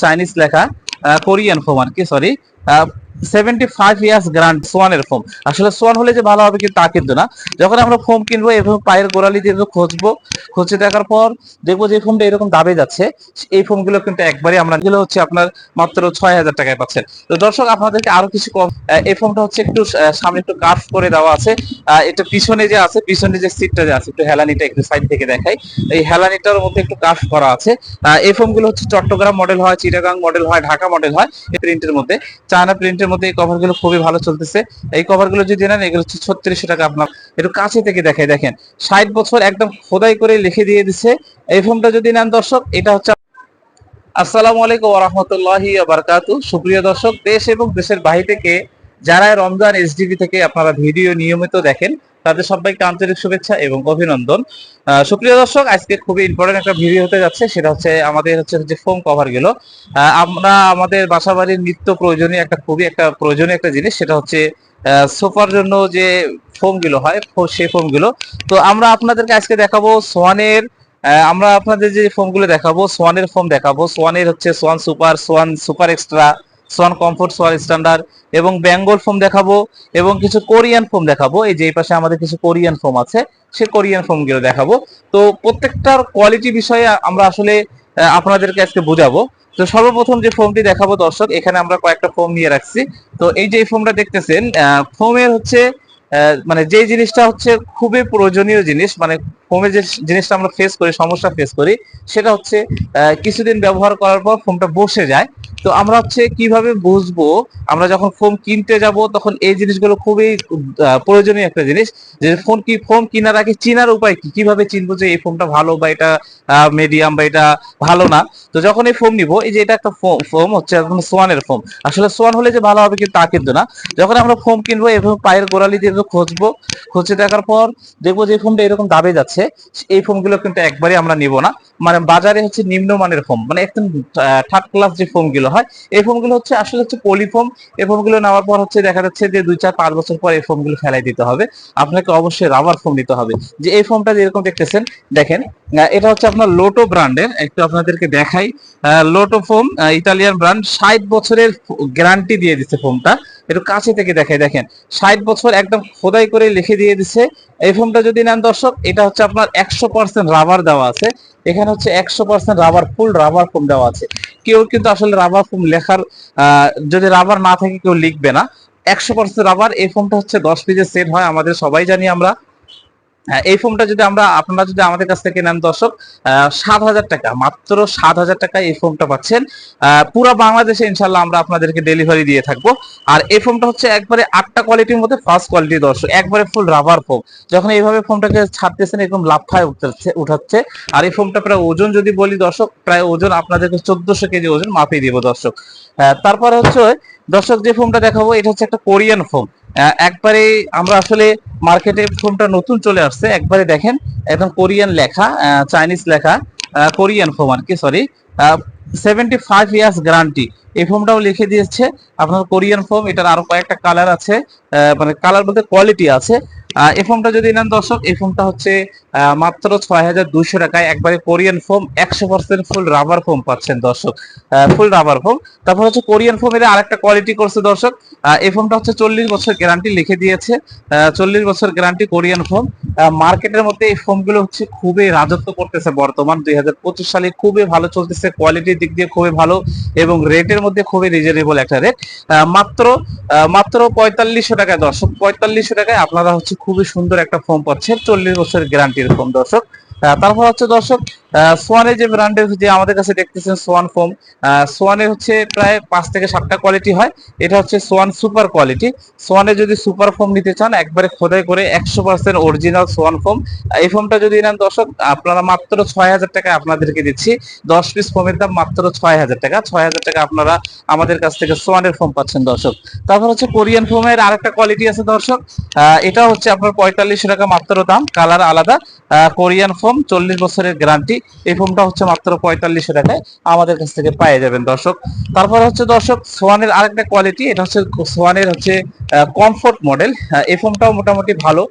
Chinese লেখা Korean foam আর কি sorry seventy five years guarantee সোয়ানের foam আসলে সোয়ান হলে যে ভালো হবে তা কিন্তু না। যখন আমরা ফোম কিনবো পায়ের গোড়ালি দিয়ে খুঁজবো, খুঁজে দেখার পর দেখব যে ফোমটা এরকম দাবে যাচ্ছে। এই ফোমগুলো কিন্তু আমরা এগুলো হচ্ছে আপনার মাত্র ছয় হাজার টাকায় পাচ্ছেন। তো দর্শক, আপনাদেরকে আরও কিছু কম এই ফোমটা হচ্ছে একটু সামনে একটু কার্ভ করে দেওয়া আছে। এটা পিছনে যে আছে, পিছনে যে সিটটা যে আছে, একটু হেলানিটা একটু সাইড থেকে দেখাই। এই হেলানিটার মধ্যে একটু কার্ভ করা আছে। এই ফোমগুলো হচ্ছে চট্টগ্রাম মডেল হয়, চিটাগাং মডেল হয়, ঢাকা মডেল হয়, এই প্রিন্টের মধ্যে। চায়না প্রিন্টের মধ্যে এই কভারগুলো খুবই ভালো চলতেছে। এই কভারগুলো যদি নেন, এগুলো হচ্ছে ছত্রিশশো টাকা আপনার। একটু কাছে থেকে দেখাই, দেখেন। ষাট বছর একদম খোদাই করে লিখে দিয়ে দিছে। এই ফোনটা যদি নেন, দর্শক, এটা হচ্ছে আসসালামু আলাইকুম রহমতুল্লাহি বারকাতু সুপ্রিয় দর্শক, দেশ এবং দেশের বাহি থেকে যারা রমজান এসডিবি থেকে আপনারা ভিডিও নিয়মিত দেখেন তাদের সবাইকে আন্তরিক শুভেচ্ছা এবং অভিনন্দন। সুপ্রিয় দর্শক আজকে খুবই ইম্পর্টেন্ট একটা ভিডিও হতে যাচ্ছে সেটা হচ্ছে আমাদের হচ্ছে যে ফোম কভারগুলো। আহ, আমরা আমাদের বাসা বাড়ির নিত্য প্রয়োজনীয় একটা খুবই একটা প্রয়োজনীয় একটা জিনিস সেটা হচ্ছে সোফার জন্য যে ফোমগুলো হয় সেই ফোমগুলো। তো আমরা আপনাদেরকে আজকে দেখাবো সোয়ানের আমরা আপনাদের যে ফোমগুলো দেখাবো সোয়ানের ফোম দেখাবো। সোয়ানের হচ্ছে Swan super Swan super extra Swan comfort Swan standard এবং বেঙ্গল ফোম দেখাবো এবং কিছু কোরিয়ান ফোম দেখাবো। এই যে এই পাশে আমাদের কিছু কোরিয়ান ফোম আছে, সে কোরিয়ান ফোমগুলো দেখাবো। তো প্রত্যেকটার কোয়ালিটি বিষয়ে আমরা আসলে আপনাদেরকে আজকে বোঝাবো। তো সর্বপ্রথম যে ফোমটি দেখাবো দর্শক, এখানে আমরা কয়েকটা ফোম নিয়ে রাখছি। তো এই যে ফোমটা দেখতেছেন ফোমের হচ্ছে মানে যে জিনিসটা হচ্ছে খুবই প্রয়োজনীয় জিনিস মানে ফোমের যে জিনিসটা আমরা ফেস করি, সমস্যা ফেস করি, সেটা হচ্ছে কিছুদিন ব্যবহার করার পর ফোমটা বসে যায়। তো আমরা হচ্ছে কীভাবে বুঝব, আমরা যখন ফোম কিনতে যাব, তখন এই জিনিসগুলো খুবই প্রয়োজনীয় একটা জিনিস, যে ফোন কি ফোন কেনার আগে চিনার উপায় কি? কীভাবে চিনবো যে এই ফোনটা ভালো বা এটা মিডিয়াম বা এটা ভালো না? তো যখন এই ফোম নিব, এই যে এটা একটা ফোম হচ্ছে সোয়ানের ফোম আসলে সোয়ান হলে যে ভালো হবে কিন্তু তা কিন্তু না। যখন আমরা ফোম কিনবো, এভাবে পায়ের গোড়ালি দিয়ে খুঁজবো, খুঁজে দেখার পর দেখব যে ফোনটা এরকম দাবে যাচ্ছে। এই ফোমগুলো কিন্তু একবারে আমরা নিব না। মানে বাজারে হচ্ছে নিম্নমানের ফোম মানে একদম থার্ড ক্লাস যে ফোমগুলো হয়, এই ফোমগুলো হচ্ছে আসলে হচ্ছে পলিফোম এই ফোমগুলো নেওয়ার পর হচ্ছে দেখা যাচ্ছে যে দুই চার পাঁচ বছর পর এই ফোমগুলো ফেলাই দিতে হবে। আপনাকে অবশ্যই রাবার ফোম নিতে হবে। যে এই ফোমটা যেরকম দেখতেছেন, দেখেন এটা হচ্ছে আপনার লোটো ব্র্যান্ডের একটু আপনাদেরকে দেখাই। লোটো ফোম ইতালিয়ান ব্র্যান্ড ষাট বছরের গ্যারান্টি দিয়ে দিচ্ছে ফোমটা একটু কাছে থেকে দেখাই, দেখেন। ষাট বছর একদম খোদাই করে লিখে দিয়ে দিছে। এই ফোনটা যদি নেন দর্শক, এটা হচ্ছে আপনার একশো পার্সেন্ট রাবার দেওয়া আছে। এখানে হচ্ছে একশো percent rubber full rubber foam দেওয়া আছে। কেউ কিন্তু আসলে রাবার ফোম লেখার যদি রাবার না থাকে কেউ লিখবে না। একশো পার্সেন্ট রাবার এই ফোনটা হচ্ছে দশ পিজের সেট হয়, আমাদের সবাই জানি আমরা। এই ফোনটা যদি আমরা, আপনারা যদি আমাদের কাছ থেকে নেন দর্শক সাত হাজার টাকা, মাত্র সাত হাজার টাকায় এই ফোনটা পাচ্ছেন। পুরো বাংলাদেশে ইনশাল্লাহ আমরা আপনাদেরকে ডেলিভারি দিয়ে থাকব। আর এই ফোনটা হচ্ছে একবারে আটটা কোয়ালিটির মধ্যে ফার্স্ট কোয়ালিটি দর্শক, একবারে ফুল রাবার ফোম যখন এইভাবে ফোনটাকে ছাড়তেছেন, এরকম লাফায় উঠাচ্ছে উঠাচ্ছে। আর এই ফোনটা প্রায় ওজন যদি বলি দর্শক, প্রায় ওজন আপনাদেরকে চোদ্দশো কেজি ওজন মাপিয়ে দিব দর্শক। তারপরে হচ্ছে দর্শক যে ফোনটা দেখাবো, এটা হচ্ছে একটা কোরিয়ান ফোন একবারে আমরা আসলে মার্কেটে ফোনটা নতুন চলে আসছে, একবারে দেখেন, একদম কোরিয়ান লেখা চাইনিজ লেখা কোরিয়ান ফোম আর কি sorry seventy five years guarantee এই ফোমটাও লিখে দিয়েছে। আপনার কোরিয়ান ফোম এটার আরও কয়েকটা কালার আছে মানে কালার বলতে কোয়ালিটি আছে। এই ফোনটা যদি নেন দর্শক, এই ফোনটা হচ্ছে মাত্র ছয় হাজার দুইশো টাকায় একবারে কোরিয়ান ফোম একশো পার্সেন্ট ফুল রাবার ফোম পাচ্ছেন দর্শক। ফুল রাবার ফোম তারপর হচ্ছে কোরিয়ান ফোমের আরেকটা কোয়ালিটি করছে দর্শক। এই ফোনটা হচ্ছে চল্লিশ বছর গ্যারান্টি লিখে দিয়েছে। চল্লিশ বছর গ্যারান্টি কোরিয়ান ফোন মার্কেটের মধ্যে এই ফোনগুলো হচ্ছে খুবই রাজত্ব করতেছে বর্তমান দুই হাজার পঁচিশ সালে। খুবই ভালো চলতেছে কোয়ালিটির দিক দিয়ে খুবই ভালো এবং রেটের মধ্যে খুবই রিজনেবল একটা রেট মাত্র মাত্র পঁয়তাল্লিশশো টাকায় দর্শক, পঁয়তাল্লিশশো টাকায় আপনারা হচ্ছে খুবই সুন্দর একটা ফোন পাচ্ছেন, চল্লিশ বছরের গ্যারান্টির ফোন দর্শক। তারপর হচ্ছে দর্শক সোয়ানের যে ব্র্যান্ডের যে আমাদের কাছে দেখতেছেন সোয়ান ফোম সোয়ানের হচ্ছে প্রায় পাঁচ থেকে সাতটা কোয়ালিটি হয়। এটা হচ্ছে সোয়ান সুপার কোয়ালিটি সোয়ানে যদি সুপার ফোম নিতে চান, একবারে খোদাই করে একশো পার্সেন্ট অরিজিনাল সোয়ান ফোম এই ফোমটা যদি নেন দর্শক, আপনারা মাত্র ছয় হাজার টাকা আপনাদেরকে দিচ্ছি। দশ পিস ফোমের দাম মাত্র ছয় হাজার টাকা। ছয় হাজার টাকা আপনারা আমাদের কাছ থেকে সোয়ানের ফোম পাচ্ছেন দর্শক। তারপর হচ্ছে কোরিয়ান ফোমের আরেকটা কোয়ালিটি আছে দর্শক। এটা হচ্ছে আপনার পঁয়তাল্লিশশো টাকা মাত্র দাম কালার আলাদা। কোরিয়ান ফোম চল্লিশ বছরের গ্যারান্টি এই ফোমটা হচ্ছে মাত্র পঁয়তাল্লিশশো টাকায় আমাদের কাছ থেকে পেয়ে যাবেন দর্শক। তারপর হচ্ছে দর্শক সোয়ানের আরেকটা কোয়ালিটি এটা হচ্ছে সোয়ানের হচ্ছে কমফোর্ট মডেল এই ফোমটাও মোটামুটি ভালো।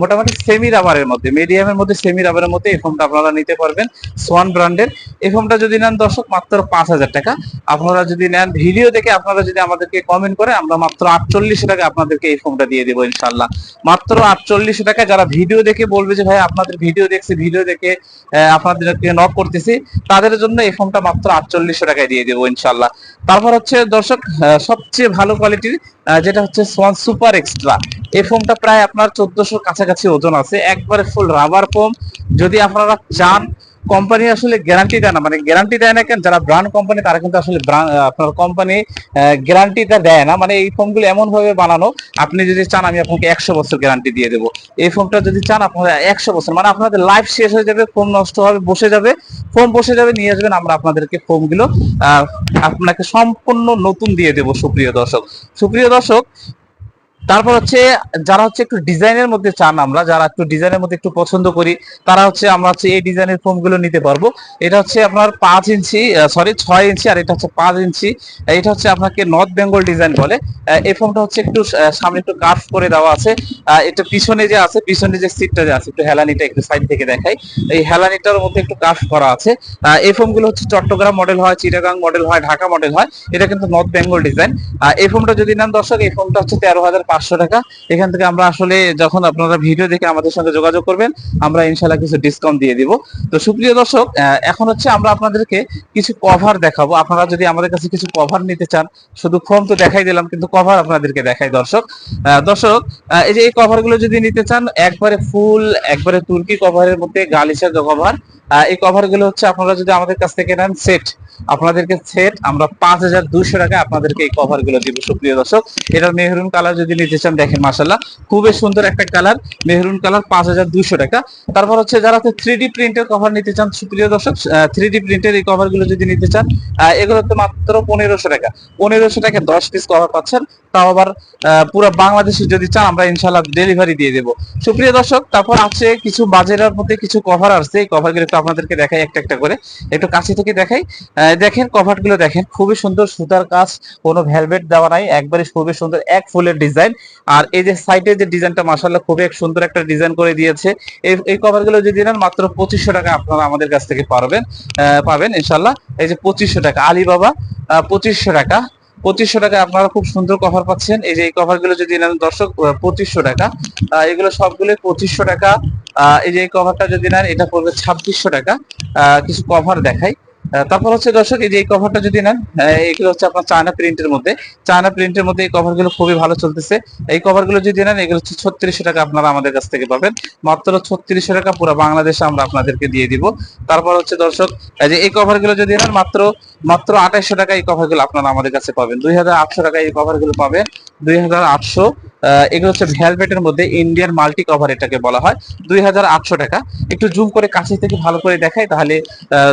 মোটামুটি সেমি রাবারের মধ্যে মিডিয়ামের মধ্যে সেমি রাবারের মধ্যে এই ফোমটা আপনারা নিতে পারবেন সোয়ান ব্র্যান্ডের। এই ফোমটা যদি নেন দর্শক মাত্র পাঁচ হাজার টাকা। আপনারা যদি নেন ভিডিও দেখে আপনারা যদি আমাদেরকে কমেন্ট করে আমরা মাত্র আটচল্লিশ টাকা আপনাদেরকে এই ফোনটা দিয়ে দেবো ইনশাল্লাহ মাত্র আটচল্লিশ টাকা যারা ভিডিও দেখে বলবে যে ভাই আপনাদের ভিডিও দেখছে ভিডিও দেখে আহ, আপনাদেরকে নক করতেছি, তাদের জন্য এই ফোনটা মাত্র আটচল্লিশশো টাকায় দিয়ে দেবো ইনশাল্লাহ তারপর হচ্ছে, দর্শক সবচেয়ে ভালো কোয়ালিটির যেটা হচ্ছে সোয়ান সুপার এক্সট্রা এই ফোনটা প্রায় আপনার চোদ্দশোর কাছাকাছি ওজন আছে। একবারে ফুল রাবার ফোম যদি আপনারা চান কোম্পানি আসলে গ্যারান্টি দেয় না। মানে গ্যারান্টি দেয় না কেন? যারা ব্র্যান্ড কোম্পানি তারা কিন্তু আসলে আপনার কোম্পানি গ্যারান্টিটা দেয় না। মানে এই ফোনগুলো এমন ভাবে বানানো, আপনি যদি চান, আমি আপনাকে একশো বছর গ্যারান্টি দিয়ে দেবো। এই ফোনটা যদি চান, আপনারা একশো বছর মানে আপনাদের লাইফ শেষ হয়ে যাবে ফোন নষ্ট হবে, বসে যাবে। ফোন বসে যাবে, নিয়ে আসবেন, আমরা আপনাদেরকে ফোনগুলো আপনাকে সম্পূর্ণ নতুন দিয়ে দেবো, সুপ্রিয় দর্শক। সুপ্রিয় দর্শক তারপর হচ্ছে যারা হচ্ছে একটু ডিজাইনের মধ্যে চান আমরা, যারা একটু ডিজাইনের মধ্যে একটু পছন্দ করি, তারা হচ্ছে আমরা হচ্ছে এই ডিজাইনের ফোমগুলো নিতে পারব। এটা হচ্ছে আপনার পাঁচ ইঞ্চি সরি ছয় ইঞ্চি আর এটা হচ্ছে পাঁচ ইঞ্চি। এটা হচ্ছে আপনাকে নর্থ বেঙ্গল ডিজাইন বলে। এই ফোমটা হচ্ছে একটু সামনে একটু কার্ভ করে দেওয়া আছে। এটা পিছনে যে আছে, পিছনে যে সিটটা যে আছে, একটু হেলানিটা একটু সাইড থেকে দেখাই। এই হেলানিটার মধ্যে একটু কার্ভ করা আছে। এই ফোমগুলো হচ্ছে চট্টগ্রাম মডেল হয়, চিটাগাং মডেল হয়, ঢাকা মডেল হয়। এটা কিন্তু নর্থ বেঙ্গল ডিজাইন এই ফোনটা যদি নেন দর্শক, এই ফোনটা হচ্ছে তেরো হাজার পাঁচশো টাকা। এখান থেকে আমরা আসলে যখন আপনারা ভিডিও দেখে আমাদের সঙ্গে যোগাযোগ করবেন, আমরা ইনশাল্লাহ কিছু ডিসকাউন্ট দিয়ে দিব। তো সুপ্রিয় দর্শক এখন হচ্ছে আমরা আপনাদেরকে কিছু কভার দেখাবো। আপনারা যদি আমাদের কাছে কিছু কভার নিতে চান, শুধু ফোন তো দেখাই দিলাম, কিন্তু কভার আপনাদেরকে দেখাই, দর্শক। দর্শক এই যে এই কভারগুলো যদি নিতে চান, একবারে ফুল একবারে তুর্কি কভারের মধ্যে গালিচার কভার এই কভারগুলো হচ্ছে আপনারা যদি আমাদের কাছ থেকে নেন সেট আপনাদেরকে সেট আমরা পাঁচ হাজার দুশো টাকা আপনাদেরকে এই কভারগুলো দিব, সুপ্রিয় দর্শক। এটার মেহরুন কালার যদি নিতে চান, দেখেন মাসাল্লাহ খুবই সুন্দর একটা কালার মেহরুন কালার পাঁচ হাজার দুশো টাকা। তারপর হচ্ছে যারা থ্রি ডি প্রিন্টের কভার নিতে চান, সুপ্রিয় দর্শক থ্রি ডি প্রিন্টের এই কভারগুলো যদি নিতে চান এগুলো তো মাত্র পনেরোশো টাকা। পনেরোশো টাকা দশ পিস কভার পাচ্ছেন, তাও আবার পুরো বাংলাদেশে যদি চান, আমরা ইনশাল্লাহ ডেলিভারি দিয়ে দেবো। সুপ্রিয় দর্শক, তারপর আছে কিছু বাজারের মধ্যে কিছু কভার আসছে, এই কভারগুলো একটু আপনাদেরকে দেখাই একটা একটা করে। একটু কাছে থেকে দেখাই দেখেন কভারগুলো দেখেন, খুবই সুন্দর সুতার কাজ, কোনো ভেলভেট দেওয়া নাই, একবারে খুবই সুন্দর, এক ফুলের ডিজাইন আর এই যে সাইডে যে ডিজাইনটা মাসাল্লাহ খুবই এক সুন্দর একটা ডিজাইন করে দিয়েছে। এই কভারগুলো যদি নেন, মাত্র পঁচিশশো টাকা আপনারা আমাদের কাছ থেকে পারবেন পাবেন ইনশাল্লাহ এই যে পঁচিশশো টাকা, আলিবাবা পঁচিশশো টাকা। পঁচিশশো টাকা আপনারা খুব সুন্দর কভার পাচ্ছেন। এই যে এই কভারগুলো যদি নেন, দর্শক পঁচিশশো টাকা। এগুলো সবগুলো পঁচিশশো টাকা। এই যে এই কভারটা যদি নেন, এটা পড়বে ছাব্বিশশো টাকা। কিছু কভার দেখাই। তারপর হচ্ছে দর্শক, এই যে এই কভারটা যদি নেন এগুলো হচ্ছে আপনার চায়না প্রিন্টের মধ্যে। চায়না প্রিন্টের মধ্যে এই কভারগুলো খুবই ভালো চলতেছে। এই কভারগুলো যদি নেন, এগুলো হচ্ছে ছত্রিশশো টাকা আপনারা আমাদের কাছ থেকে পাবেন। মাত্র ছত্রিশশো টাকা পুরো বাংলাদেশে আমরা আপনাদেরকে দিয়ে দিব। তারপর হচ্ছে দর্শক যে এই কভারগুলো যদি নেন, মাত্র মাত্র আঠাইশশো টাকা এই কভারগুলো আপনারা আমাদের কাছে পাবেন। দুই হাজার আটশো টাকা এই কভারগুলো পাবেন। দুই হাজার আটশো এগুলো হচ্ছে ভ্যালভেটের মধ্যে ইন্ডিয়ান মাল্টি কভার এটাকে বলা হয়। দুই হাজার আটশো টাকা। একটু জুম করে কাছে থেকে ভালো করে দেখাই, তাহলে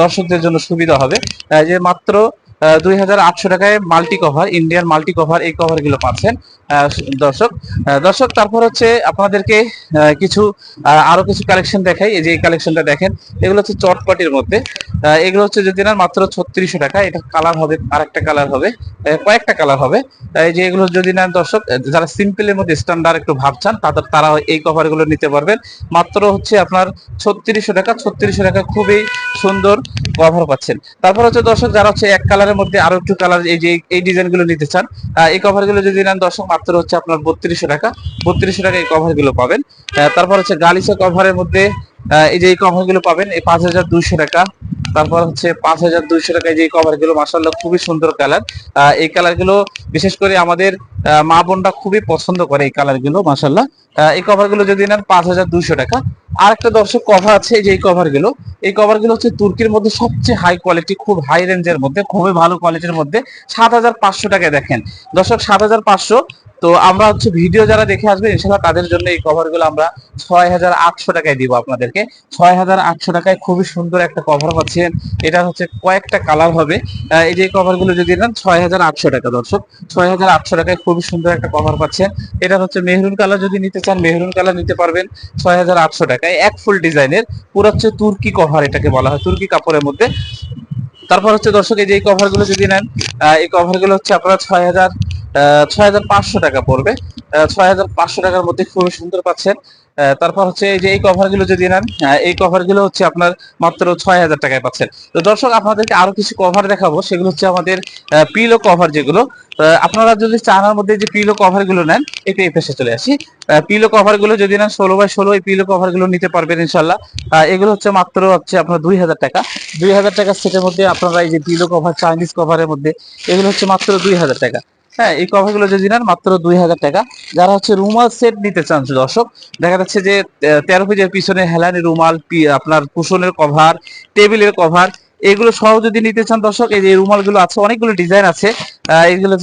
দর্শকদের জন্য সুবিধা হবে। যে মাত্র দুই হাজার আটশো টাকায় multi cover, Indian multi cover এই কভারগুলো পাচ্ছেন। দর্শক দর্শক, তারপর হচ্ছে আপনাদেরকে কিছু আরও কিছু কালেকশন দেখাই। এই যে কালেকশনটা দেখেন, এগুলো হচ্ছে চটপাটির মধ্যে। এগুলো হচ্ছে যদি না মাত্র ছত্রিশশো টাকা। এটা কালার হবে, আরেকটা কালার হবে কয়েকটা কালার হবে। এই যে এগুলো যদি নেন দর্শক যারা সিম্পলের মধ্যে স্ট্যান্ডার্ড একটু ভাবছেন তাদের, তারা এই কভারগুলো নিতে পারবেন। মাত্র হচ্ছে আপনার ছত্রিশশো টাকা। ছত্রিশশো টাকা খুবই সুন্দর কভার পাচ্ছেন। তারপর হচ্ছে দর্শক, যারা হচ্ছে এক কালারের মধ্যে আরও একটু কালার এই যে এই ডিজাইনগুলো নিতে চান এই কভারগুলো যদি নেন দর্শক মাত্র হচ্ছে আপনার বত্রিশশো টাকা। বত্রিশশো টাকা এই কভারগুলো পাবেন তারপর হচ্ছে গালিচা কভারের মধ্যে এই যে এই কভারগুলো পাবেন, এই পাঁচ হাজার দুইশো টাকা। তারপর হচ্ছে পাঁচ হাজার দুইশো টাকায় যে কভারগুলো মাসাল্লাহ খুবই সুন্দর কালার এই কালারগুলো বিশেষ করে আমাদের মা বোনরা খুবই পছন্দ করে এই কালারগুলো মাসাল্লাহ এই কভারগুলো যদি নেন পাঁচ হাজার দুইশো টাকা। আর একটা দর্শক কভার আছে, এই যে এই কভারগুলো এই কভারগুলো হচ্ছে তুর্কির মধ্যে সবচেয়ে হাই কোয়ালিটি খুব হাই রেঞ্জের মধ্যে, খুবই ভালো কোয়ালিটির মধ্যে সাত হাজার পাঁচশো টাকায় দেখেন। দর্শক, সাত হাজার পাঁচশো তো আমরা হচ্ছে ভিডিও যারা দেখে আসবেন, ইনশাল্লাহ তাদের জন্য এই কভারগুলো আমরা ছয় হাজার আটশো টাকায় দিব আপনাদেরকে। ছয় হাজার আটশো টাকায় খুবই সুন্দর একটা কভার পাচ্ছেন এটা হচ্ছে কয়েকটা কালার হবে। এই যে কভারগুলো যদি নেন ছয় হাজার আটশো টাকা দর্শক। ছয় হাজার আটশো টাকায় খুবই সুন্দর একটা কভার পাচ্ছেন। এটা হচ্ছে মেহরুন কালার যদি নিতে চান, মেহরুন কালার নিতে পারবেন ছয় হাজার আটশো টাকায়। এক ফুল ডিজাইনের পুরো হচ্ছে তুর্কি কভার এটাকে বলা হয়, তুর্কি কাপড়ের মধ্যে। তারপর হচ্ছে দর্শক, এই যে এই কভারগুলো যদি নেন এই কভারগুলো হচ্ছে আপনারা ছয় হাজার ছয় হাজার পাঁচশো টাকা পড়বে। ছয় হাজার পাঁচশো টাকার মধ্যে খুবই সুন্দর পাচ্ছেন। তারপর হচ্ছে যে এই কভারগুলো যদি নেন এই কভারগুলো হচ্ছে আপনার মাত্র ছয় হাজার টাকায় পাচ্ছেন। তো দর্শক, আপনাদেরকে আরও কিছু কভার দেখাবো। সেগুলো হচ্ছে আমাদের পিলো কভার যেগুলো। আপনারা যদি চানার মধ্যে যে পিলো কভারগুলো নেন, একটু এই চলে আসি। পিলো কভারগুলো যদি নেন, ষোলো বাই ষোলো, এই পিলো কভারগুলো নিতে পারবেন ইনশাল্লাহ এগুলো হচ্ছে মাত্র হচ্ছে আপনার দুই হাজার টাকা। দুই হাজার টাকা সেটের মধ্যে আপনারা এই যে পিলো কভার চাইনিজ কভারের মধ্যে, এগুলো হচ্ছে মাত্র দুই হাজার টাকা। হ্যাঁ এই কভারগুলো যদি নেন মাত্র দুই হাজার টাকা। যারা হচ্ছে রুমাল সেট নিতে চান, দর্শক, দেখা যাচ্ছে যে তেরো পেজের পিছনে হেলানি রুমাল আপনার কুশনের কভার টেবিলের কভার এগুলো সহ যদি নিতে চান, দর্শক, এই যে রুমালগুলো আছে, অনেকগুলো ডিজাইন আছে। এগুলো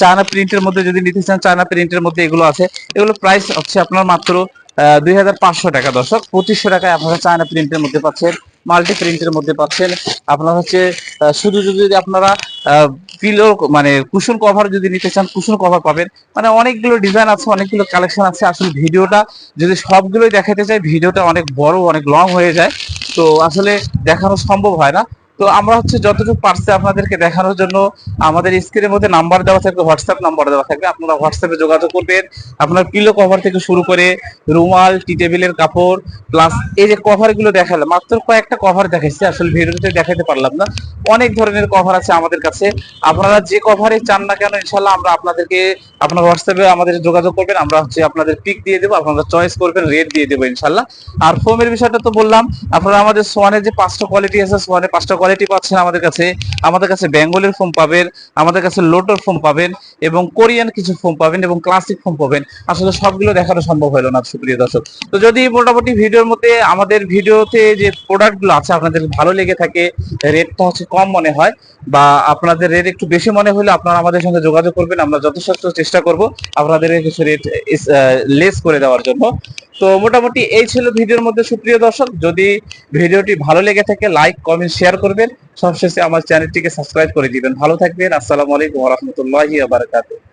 চায়না প্রিন্টের মধ্যে যদি নিতে চান, চায়না প্রিন্টের মধ্যে এগুলো আছে। এগুলো প্রাইস হচ্ছে আপনার মাত্র দুই হাজার পাঁচশো টাকা, দর্শক। পঁচিশশো টাকায় আপনারা চায়না প্রিন্টের মধ্যে পাচ্ছেন। মাল্টি প্রিন্টের মধ্যে পাচ্ছেন। আপনার হচ্ছে শুধু যদি আপনারা পিলো মানে কুশন কভার যদি নিতে চান কুশন কভার পাবেন। মানে অনেকগুলো ডিজাইন আছে, অনেকগুলো কালেকশন আছে। আসলে ভিডিওটা যদি সবগুলোই দেখাতে চাই, ভিডিওটা অনেক বড়, অনেক লং হয়ে যায়। তো আসলে দেখানো সম্ভব হয় না। তো আমরা হচ্ছে যতটুকু পারছি আপনাদেরকে দেখানোর জন্য, আমাদের স্ক্রিনের মধ্যে নাম্বার দেওয়া থাকবে হোয়াটসঅ্যাপ নাম্বার দেওয়া থাকবে, আপনারা হোয়াটসঅ্যাপে যোগাযোগ করবেন। আপনার পিলো কভার থেকে শুরু করে রুমাল টি টেবিলের কাপড় প্লাস এই যে কভারগুলো দেখালাম, মাত্র কয়েকটা কভার দেখাইছি, আসলে ভিডিওতে দেখাতে পারলাম না। অনেক ধরনের কভার আছে আমাদের কাছে। আপনারা যে কভারে চান না কেন ইনশাল্লাহ আমরা আপনাদেরকে, আপনার হোয়াটসঅ্যাপে আমাদের যোগাযোগ করবেন, আমরা হচ্ছে আপনাদের পিক দিয়ে দেবো, আপনারা চয়েস করবেন রেট দিয়ে দেবো ইনশাল্লাহ আর ফোমের বিষয়টা তো বললাম, আপনারা আমাদের সোয়ানের যে পাঁচটা কোয়ালিটি আছে সোয়ানের পাঁচটা কোয়ালিটি পাচ্ছেন আমাদের কাছে। আমাদের কাছে বেঙ্গলের ফোম পাবেন, আমাদের কাছে লোটোর ফোম পাবেন এবং কোরিয়ান কিছু ফোম পাবেন এবং ক্লাসিক ফোম পাবেন। আসলে সবগুলো দেখানো সম্ভব হলো না, সুপ্রিয় দর্শক। তো যদি মোটামুটি ভিডিওর মধ্যে আমাদের ভিডিওতে যে প্রোডাক্টগুলো আছে আপনাদের ভালো লেগে থাকে রেটটা হচ্ছে কম মনে হয় বা আপনাদের রেট একটু বেশি মনে হলে, আপনারা আমাদের সঙ্গে যোগাযোগ করবেন, আমরা যথেষ্ট চেষ্টা করব আপনাদের কিছু রেট লেস করে দেওয়ার জন্য। তো মোটামুটি এই ছিল ভিডিওর মধ্যে, সুপ্রিয় দর্শক। যদি ভিডিওটি ভালো লেগে থাকে লাইক কমেন্ট শেয়ার করবেন। সবশেষে আমার চ্যানেলটিকে সাবস্ক্রাইব করে দিবেন। ভালো থাকবেন। আসসালামু আলাইকুম রহমতুল্লাহ বারাকাতুহু।